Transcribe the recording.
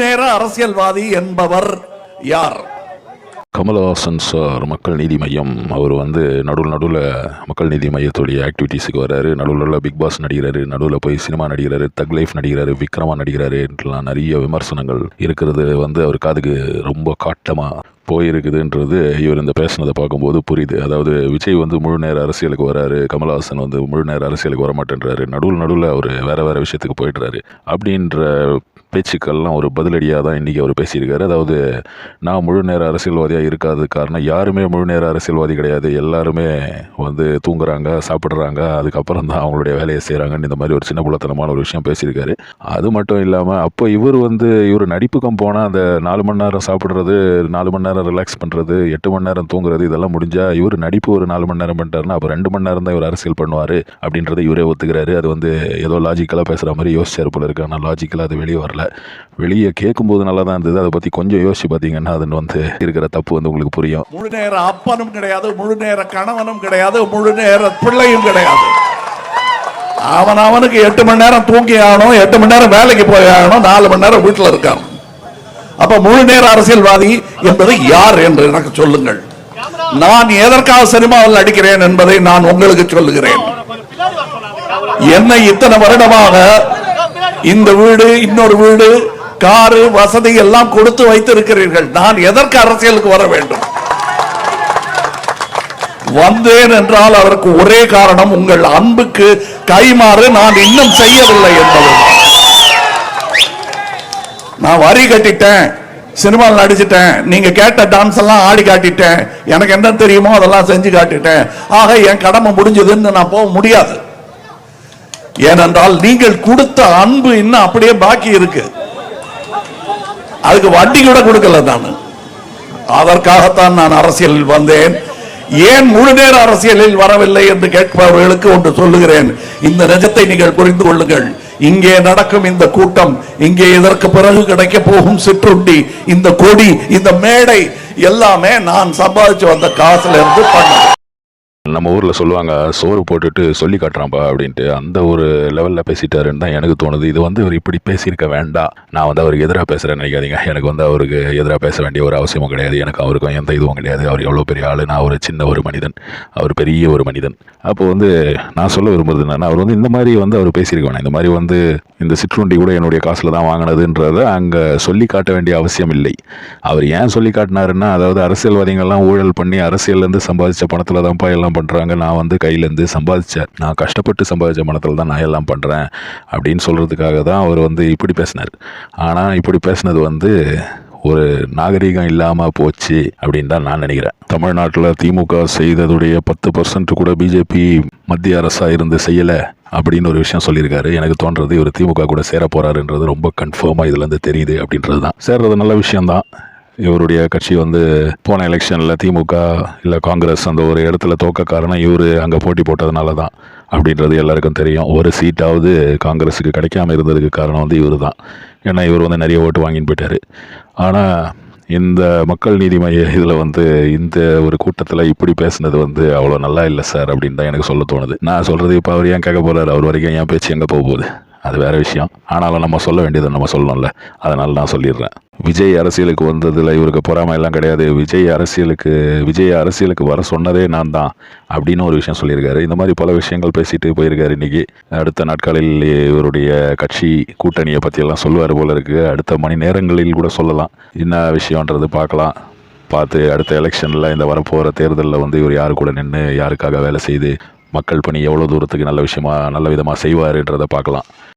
நேர அரசியல்வாதி என்பவர் யார்? கமலஹாசன் சார் மக்கள் நீதி மையம். அவர் வந்து நடுவில் நடுவில் மக்கள் நீதி மையத்துடைய ஆக்டிவிட்டீஸுக்கு வர்றாரு நடுவில் நடுவில் பிக் பாஸ் நடிகிறாரு நடுவில் போய் சினிமா நடிகிறாரு தக் லைஃப் நடிகிறாரு விக்ரமா நடிகிறாருலாம் நிறைய விமர்சனங்கள் இருக்கிறது வந்து அவர் காதுக்கு ரொம்ப காட்டமாக போயிருக்குதுன்றது இவர் இந்த பேசினதை பார்க்கும்போது புரியுது. அதாவது விஜய் வந்து முழு நேர அரசியலுக்கு வராரு. கமலஹாசன் வந்து முழு நேர அரசியலுக்கு வரமாட்டேன்றாரு. நடுவில் நடுவில் அவர் வேறு வேறு விஷயத்துக்கு போயிடுறாரு. அப்படின்ற பேச்சுக்கள்லாம் ஒரு பதிலடியாக தான் இன்றைக்கி அவர் பேசியிருக்காரு. அதாவது நான் முழு நேர அரசியல்வாதியாக இருக்காது காரணம் யாருமே முழு நேர அரசியல்வாதி கிடையாது. எல்லாருமே வந்து தூங்குறாங்க சாப்பிட்றாங்க அதுக்கப்புறம் தான் அவங்களுடைய வேலையை செய்கிறாங்கன்னு இந்த மாதிரி ஒரு சின்ன புலத்தனமான ஒரு விஷயம் பேசியிருக்காரு. அது மட்டும் இல்லாமல் அப்போ இவர் வந்து இவர் நடிப்புக்கம் போனால் அந்த நாலு மணி நேரம் சாப்பிட்றது நாலு மணி நேரம் ரிலாக்ஸ் பண்ணுறது எட்டு மணி நேரம் தூங்குறது இதெல்லாம் முடிஞ்சால் இவர் நடிப்பு ஒரு நாலு மணி நேரம் பண்ணிட்டாருன்னா அப்போ ரெண்டு மணி நேரம் தான் இவர் அரசியல் பண்ணுவார் அப்படின்றத இவரே ஒத்துக்கிறாரு. அது வந்து ஏதோ லாஜிக்கலாக பேசுகிற மாதிரி யோசிச்சார் போல இருக்கு. ஆனால் லாஜிக்கலாக அது வெளியே வரல. வெளியே கேட்கும்போது நல்லா தான் இருந்தது. அதை பற்றி கொஞ்சம் யோசிச்சு பார்த்தீங்கன்னா அது வந்து இருக்கிற தப்பு வந்து உங்களுக்கு புரியும். முழு நேர அப்பனும் கிடையாது முழு நேர கணவனும் கிடையாது முழு நேர பிள்ளையும் கிடையாது. அவன் அவனுக்கு எட்டு மணி நேரம் தூங்கி ஆகணும் எட்டு மணி நேரம் வேலைக்கு போய் ஆகணும் நாலு மணி நேரம் வீட்டில் இருக்கான். அப்ப முழு நேர அரசியல்வாதி என்பது யார் என்று எனக்கு சொல்லுங்கள். நான் எதற்காக சினிமாவில் நடிக்கிறேன் என்பதை நான் உங்களுக்கு சொல்லுகிறேன். என்னை இத்தனை வருடமாக இந்த வீடு இன்னொரு வீடு காரு வசதி எல்லாம் கொடுத்து வைத்திருக்கிறீர்கள். நான் எதற்கு அரசியலுக்கு வர வேண்டும்? வந்தேன் என்றால் அதற்கு ஒரே காரணம் உங்கள் அன்புக்கு கைமாறு நான் இன்னும் செய்யவில்லை என்பது. நான் வரி கட்டிட்டேன் சினிமாவில் நடிச்சிட்டேன் நீங்க கேட்ட டான்ஸ் எல்லாம் ஆடி காட்டிட்டேன் எனக்கு என்ன தெரியுமோ அதெல்லாம் செஞ்சு காட்டிட்டேன். ஆக என் கடமை முடிஞ்சதுன்னு நான் போக முடியாது. ஏனென்றால் நீங்கள் கொடுத்த அன்பு இன்னும் அப்படியே பாக்கி இருக்கு. அதுக்கு வட்டி கூட கொடுக்கல நான். அதற்காகத்தான் நான் அரசியலில் வந்தேன். ஏன் முழு நேர அரசியலில் வரவில்லை என்று கேட்பவர்களுக்கு ஒன்று சொல்லுகிறேன். இந்த நிஜத்தை நீங்கள் புரிந்து கொள்ளுங்கள். இங்கே நடக்கும் இந்த கூட்டம் இங்கே இதற்கு பிறகு கிடைக்க போகும் சிற்றுண்டி இந்த கொடி இந்த மேடை எல்லாமே நான் சம்பாதிச்சு வந்த காசுல இருந்து பண்ணேன். நம்ம ஊரில் சொல்லுவாங்க சோறு போட்டுட்டு சொல்லி காட்டுறான்ப்பா அப்படின்ட்டு. அந்த ஒரு லெவலில் பேசிட்டாருன்னு தான் எனக்கு தோணுது. இது வந்து அவர் இப்படி பேசியிருக்க வேண்டாம். நான் வந்து அவருக்கு எதிராக பேசுகிறேன்னு நினைக்காதீங்க. எனக்கு வந்து அவருக்கு எதிராக பேச வேண்டிய ஒரு அவசியமும் கிடையாது. எனக்கு அவருக்கும் எந்த இதுவும் கிடையாது. அவர் எவ்வளோ பெரிய ஆள்? நான் ஒரு சின்ன ஒரு மனிதன். அவர் பெரிய ஒரு மனிதன். அப்போ வந்து நான் சொல்ல விரும்புறது என்னன்னா அவர் வந்து இந்த மாதிரி வந்து அவர் பேசியிருக்க வேணாம். இந்த மாதிரி வந்து இந்த சிற்றுண்டி கூட என்னுடைய காசில் தான் வாங்கினதுன்றத அங்கே சொல்லி காட்ட வேண்டிய அவசியம் இல்லை. அவர் ஏன் சொல்லி காட்டினாருன்னா அதாவது அரசியல்வாதிகள்லாம் ஊழல் பண்ணி அரசியல்லேருந்து சம்பாதிச்ச பணத்தில் தான்ப்பா எல்லாம் பண்ணுறாங்க நான் வந்து கையிலேருந்து சம்பாதிச்சேன். நான் கஷ்டப்பட்டு சம்பாதிச்ச மனத்தில் தான் நான் எல்லாம் பண்ணுறேன் அப்படின்னு சொல்கிறதுக்காக தான் அவர் வந்து இப்படி பேசினார். ஆனால் இப்படி பேசினது வந்து ஒரு நாகரீகம் இல்லாமல் போச்சு அப்படின்னு தான் நான் நினைக்கிறேன். தமிழ்நாட்டில் திமுக செய்ததுடைய பத்து பர்சன்ட் கூட பிஜேபி மத்திய அரசாக இருந்து செய்யலை அப்படின்னு ஒரு விஷயம் சொல்லியிருக்காரு. எனக்கு தோன்றது இவர் திமுக கூட சேர போறாருன்றது ரொம்ப கன்ஃபார்மாக இதுலேருந்து தெரியுது அப்படின்றது தான் சேர்றது நல்ல விஷயம்தான். இவருடைய கட்சி வந்து போன எலெக்ஷனில் திமுக இல்லை காங்கிரஸ் அந்த ஒரு இடத்துல தோக்க காரணம் இவர் அங்கே போட்டி போட்டதுனால தான் அப்படின்றது எல்லாருக்கும் தெரியும். ஒரு சீட்டாவது காங்கிரஸுக்கு கிடைக்காம இருந்ததுக்கு காரணம் வந்து இவர் தான் ஏன்னா இவர் வந்து நிறைய ஓட்டு வாங்கின்னு போயிட்டார். ஆனால் இந்த மக்கள் நீதி மைய இதில் வந்து இந்த ஒரு கூட்டத்தில் இப்படி பேசுனது வந்து அவ்வளோ நல்லா இல்லை சார் அப்படின்னு தான் எனக்கு சொல்ல தோணுது. நான் சொல்கிறது இப்போ அவர் ஏன் கேட்க போகிறார் அவர் வரைக்கும் ஏன் பேச்சு எங்கே போக போகுது? அது வேறு விஷயம். ஆனாலும் நம்ம சொல்ல வேண்டியதை நம்ம சொல்லணும்ல. அதனால் நான் சொல்லிடுறேன். விஜய் அரசியலுக்கு வந்ததில் இவருக்கு பொறாமை எல்லாம் கிடையாது. விஜய் அரசியலுக்கு விஜய் அரசியலுக்கு வர சொன்னதே நான் தான் அப்படின்னு ஒரு விஷயம் சொல்லியிருக்காரு. இந்த மாதிரி பல விஷயங்கள் பேசிட்டு போயிருக்காரு இன்றைக்கி அடுத்த நாட்களில் இவருடைய கட்சி கூட்டணியை பற்றியெல்லாம் சொல்லுவார் போல இருக்குது அடுத்த மணி நேரங்களில் கூட சொல்லலாம். என்ன விஷயன்றது பார்க்கலாம். பார்த்து அடுத்த எலெக்ஷனில் இந்த வரப்போகிற தேர்தலில் வந்து இவர் யார் கூட நின்று யாருக்காக வேலை செய்து மக்கள் பணி எவ்வளோ தூரத்துக்கு நல்ல விஷயமா நல்ல விதமாக செய்வாருன்றதை பார்க்கலாம்.